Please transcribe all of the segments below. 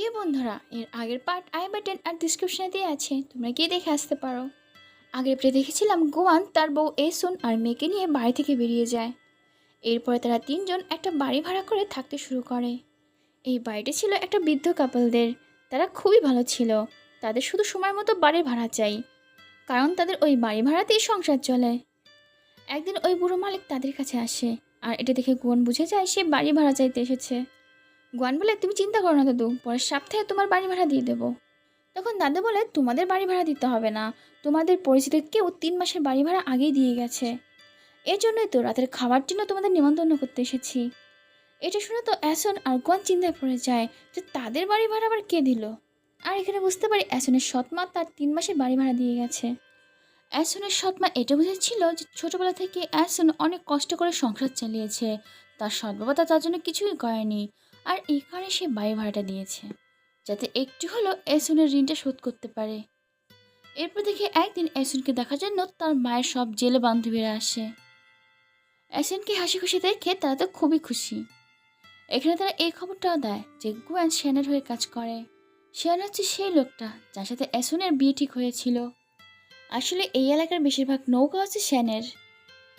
প্রিয় বন্ধুরা, এর আগের পার্ট আই বাটন আর ডিসক্রিপশনে দিয়ে আছে, তোমরা গিয়ে দেখে আসতে পারো। আগের প্রে দেখেছিলাম গোয়ান তার বউ এসুন আর মেয়েকে নিয়ে বাড়ি থেকে বেরিয়ে যায়। এরপরে তারা তিনজন একটা বাড়ি ভাড়া করে থাকতে শুরু করে। এই বাড়িটি ছিল একটা বৃদ্ধ কাপলদের তারা খুবই ভালো ছিল। তাদের শুধু সময় মতো বাড়ি ভাড়া চাই, কারণ তাদের ওই বাড়ি ভাড়াতেই সংসার চলে। একদিন ওই বুড়ো মালিক তাদের কাছে আসে, আর এটা দেখে গোয়ান বুঝে যায় সে বাড়ি ভাড়া চাইতে এসেছে। গোয়ান বলে, তুমি চিন্তা করো না দাদু, পরের সপ্তাহে তোমার বাড়ি ভাড়া দিয়ে দেবো। তখন দাদু বলে, তোমাদের বাড়ি ভাড়া দিতে হবে না। তোমাদের পরিচিত কেউ তিন মাসের বাড়ি ভাড়া আগেই দিয়ে গেছে। এর জন্যই তো রাতের খাবার জন্য তোমাদের নিমন্ত্রণ করতে এসেছি। এটা শুনে তো অ্যাসন আর গোয়ান চিন্তায় পড়ে যায় যে তাদের বাড়ি ভাড়া আবার কে দিল? আর এখানে বুঝতে পারি অ্যাসনের সৎমা তার তিন মাসের বাড়ি ভাড়া দিয়ে গেছে। অ্যাসনের সৎমা এটা বুঝেছিল যে ছোটবেলা থেকে অ্যাসন অনেক কষ্ট করে সংসার চালিয়েছে। তার সৎ বাবা তার জন্য কিছুই করেনি। আর কারণে সে বাড়ি ভাড়াটা দিয়েছে যাতে একটু হলেও এসুনের ঋণটা শোধ করতে পারে। এরপর দেখে একদিন এসুনকে দেখার জন্য তার মায়ের সব জেলে বান্ধবীরা আসে। এসেনকে হাসি খুশি দেখে তারা তো খুবই খুশি। এখানে তারা এই খবরটাও দেয় যে গুয়ান শ্যানের হয়ে কাজ করে। শ্যান হচ্ছে সেই লোকটা যার সাথে এসনের বিয়ে ঠিক হয়েছিল। আসলে এই এলাকার বেশিরভাগ নৌকা হচ্ছে শ্যানের।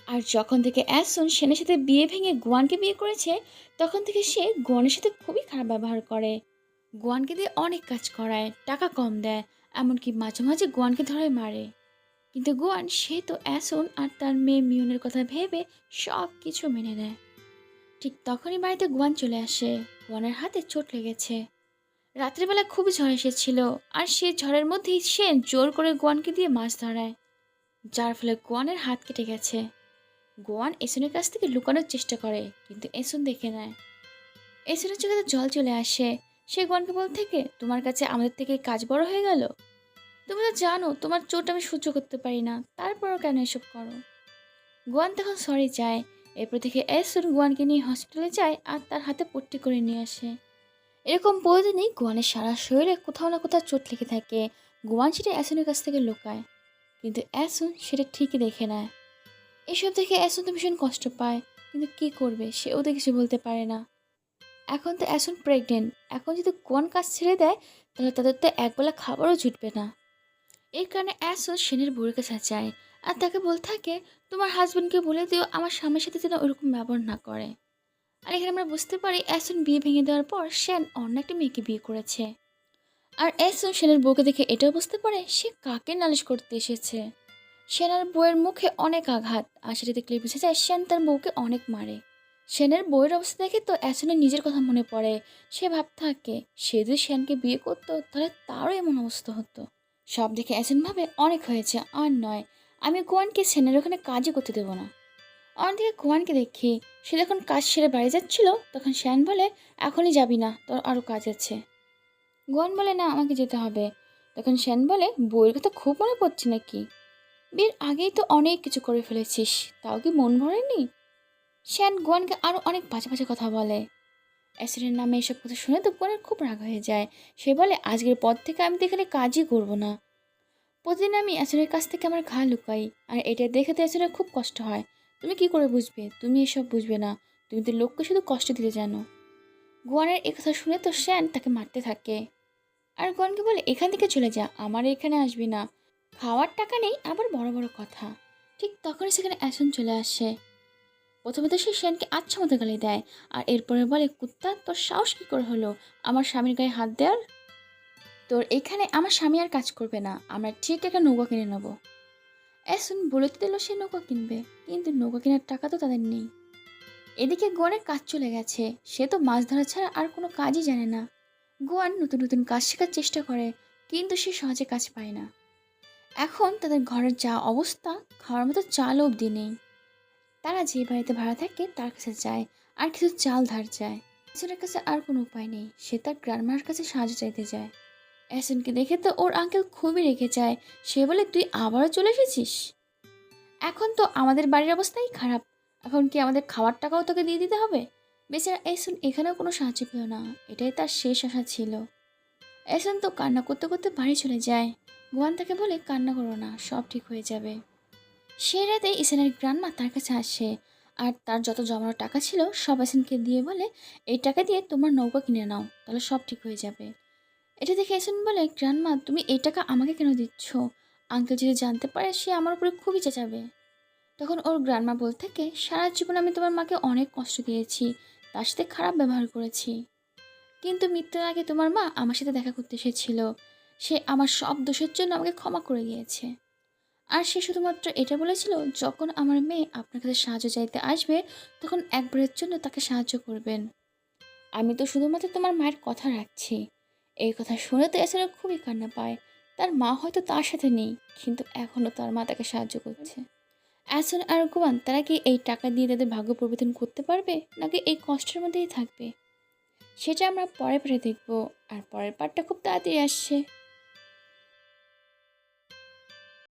আর যখন থেকে অ্যাসন সেনের সাথে বিয়ে ভেঙে গোয়ানকে বিয়ে করেছে, তখন থেকে সে গোয়ানের সাথে খুবই খারাপ ব্যবহার করে। গোয়ানকে দিয়ে অনেক কাজ করায়, টাকা কম দেয়, এমনকি মাঝে মাঝে গোয়ানকে ধরে মারে। কিন্তু গোয়ান, সে তো অ্যাসন আর তার মেয়ে মিউনের কথা ভেবে সব কিছু মেনে নেয়। ঠিক তখনই বাড়িতে গোয়ান চলে আসে। গোয়ানের হাতে চোট লেগেছে। রাত্রিবেলা খুবই ঝড় এসেছিল আর সে ঝড়ের মধ্যেই সে জোর করে গোয়ানকে দিয়ে মাছ ধরায়, যার ফলে গোয়ানের হাত কেটে গেছে। গোয়ান এসনের কাছ থেকে লুকানোর চেষ্টা করে, কিন্তু এসন দেখে নেয়। এসনের চোখে তো জল চলে আসে। সে গোয়ানকে বল থেকে, তোমার কাছে আমাদের থেকে কাজ বড় হয়ে গেল? তুমি তো জানো, তোমার চোট আমি সহ্য করতে পারি না। তারপরও কেন এসব করো? গোয়ান তখন সরি যায় এরপর থেকে এসন গোয়ানকে নিয়ে হসপিটালে যায় আর তার হাতে পট্টি করে নিয়ে আসে। এরকম প্রতিদিনই গোয়ানের সারা শরীরে কোথাও না কোথাও চোট লেগে থাকে। গোয়ান সেটা অ্যাসনের কাছ থেকে লুকায়, কিন্তু অ্যাসন সেটা ঠিকই দেখে নেয়। এসব দেখে অ্যাসন তো ভীষণ কষ্ট পায়, কিন্তু কি করবে সে ওদের কিছু বলতে পারে না। এখন তো অ্যাসন প্রেগনেন্ট এখন যদি কোন কাজ ছেড়ে দেয়, তাহলে তাদের তো একবেলা খাবারও জুটবে না। এই কারণে অ্যাসন সেনের বউয়ের কাছে যায় আর তাকে বলতে থাকে, তোমার হাজব্যান্ডকে বলে দিও, আমার স্বামীর সাথে যেন ওরকম ব্যবহার না করে। আর এখানে আমরা বুঝতে পারি অ্যাসন বিয়ে ভেঙে দেওয়ার পর সেন অন্য একটা মেয়েকে বিয়ে করেছে। আর অ্যাসন সেনের বউকে দেখে এটাও বুঝতে পারে, সে কাকে নালিশ করতে এসেছে? সেনার বউয়ের মুখে অনেক আঘাত, আর দেখলে বুঝে যায় সেন তার বউকে অনেক মারে। সেনের বউয়ের অবস্থা দেখে তো অ্যাসনের নিজের কথা মনে পড়ে। সে ভাব থাকে, সে যদি সেনকে বিয়ে করতো, তাহলে তারও এমন অবস্থা হতো। সব দেখে অ্যাসন ভাবে অনেক হয়েছে, আর নয়, আমি কোয়ানকে সেনের ওখানে কাজই করতে দেবো না। অন্যদিকে গোয়ানকে দেখি, সে যখন কাজ সেরে বাড়ি যাচ্ছিল, তখন শ্যান বলে, এখনই যাবি না, তোর আরও কাজ আছে। গোয়ান বলে, না, আমাকে যেতে হবে। তখন শ্যান বলে বইয়ের কথা খুব মনে পড়ছে নাকি? বিয়ের আগেই তো অনেক কিছু করে ফেলেছিস, তাও কি মন ভরেনি? শ্যান গোয়ানকে আরও অনেক বাজে বাজে কথা বলে। অ্যাসিডের নামে এসব কথা শুনে তো গোয়ানের খুব রাগ হয়ে যায়। সে বলে, আজকের পর থেকে আমি তো এখানে কাজই করব না। প্রতিদিন আমি অ্যাসিডের কাছ থেকে আমার ঘা লুকাই, আর এটা দেখে তো অ্যাসিডের খুব কষ্ট হয়। তুমি কি করে বুঝবে? তুমি এসব বুঝবে না। তুমি তো লোককে শুধু কষ্ট দিতে জানো। গোয়ানের এ কথা শুনে তো শ্যান তাকে মারতে থাকে। আর গোয়ানকে বলে, এখান থেকে চলে যা, আমার এখানে আসবি না। খাওয়ার টাকা নেই, আবার বড় বড় কথা। ঠিক তখনই সেখানে অ্যাসন চলে আসে। প্রথমে তো সে শ্যানকে আচ্ছা মতো গালি দেয়, আর এরপরে বলে, কুত্তা, তোর সাহস কী করে হলো? আমার স্বামীর গায়ে হাত দেওয়ার? তোর এখানে আমার স্বামী আর কাজ করবে না, আমরা ঠিক একটা নৌকা কিনে নেব। অ্যাসন বলে তো দিল সে নৌকা কিনবে, কিন্তু নৌকা কেনার টাকা তো তাদের নেই। এদিকে গোয়ানের কাজ চলে গেছে, সে তো মাছ ধরা ছাড়া আর কোনো কাজই জানে না। গোয়ান নতুন নতুন কাজ শেখার চেষ্টা করে, কিন্তু সে সহজে কাজ পায় না। এখন তাদের ঘরের যা অবস্থা, খাওয়ার মতো চালও অবধি নেই। তারা যে বাড়িতে ভাড়া থাকে, তার কাছে যায়, আর কিছু চাল ধার যায়। অ্যাসনের কাছে আর কোনো উপায় নেই, সে তার গ্রান্ডমার কাছে সাহায্য চাইতে যায়। অ্যাসনকে দেখে তো ওর আঙ্কেল খুবই রেখে যায়, সে বলে, তুই আবারও চলে এসেছিস? এখন তো আমাদের বাড়ির অবস্থাই খারাপ। এখন কি আমাদের খাওয়ার টাকাও তোকে দিয়ে দিতে হবে? বেচারা এসন এখানেও কোনো সাহায্য পেল না, এটাই তার শেষ আশা ছিল। এসন তো কান্না করতে করতে বাড়ি চলে যায়। গোয়ান তাকে বলে কান্না করো না, সব ঠিক হয়ে যাবে। সেই রাতে ইসেনের গ্রান্ডমা তার কাছে আসে আর তার যত জমানো টাকা ছিল সব এসেনকে দিয়ে বলে, এই টাকা দিয়ে তোমার নৌকা কিনে নাও, তাহলে সব ঠিক হয়ে যাবে। এটা দেখে এসেন বলে, গ্রান্ডমা, তুমি এই টাকা আমাকে কেন দিচ্ছ? আঙ্কেল যদি জানতে পারে, সে আমার উপরে খুবই চেঁচাবে। তখন ওর গ্রান্ডমা বলতে থাকে, সারা জীবন আমি তোমার মাকে অনেক কষ্ট দিয়েছি, তার সাথে খারাপ ব্যবহার করেছি। কিন্তু মৃত্যুর আগে তোমার মা আমার সাথে দেখা করতে এসেছিল? সে আমার সব দোষের জন্য আমাকে ক্ষমা করে গিয়েছে। আর সে শুধুমাত্র এটা বলেছিল, যখন আমার মেয়ে আপনার কাছে সাহায্য চাইতে আসবে, তখন একবারের জন্য তাকে সাহায্য করবেন। আমি তো শুধুমাত্র তোমার মায়ের কথা রাখছি। এই কথা শুনে তো এছাড়া খুবই কান্না পায়। তার মা হয়তো তার সাথে নেই, কিন্তু এখনও তার মা তাকে সাহায্য করছে। অ্যাসন আর গোয়ান তারা কি এই টাকা দিয়ে তাদের ভাগ্য পরিবর্তন করতে পারবে, নাকি এই কষ্টের মধ্যেই থাকবে? সেটা আমরা পরে পরে দেখব, আর পরের পার্টটা খুব তাড়াতাড়ি আসছে।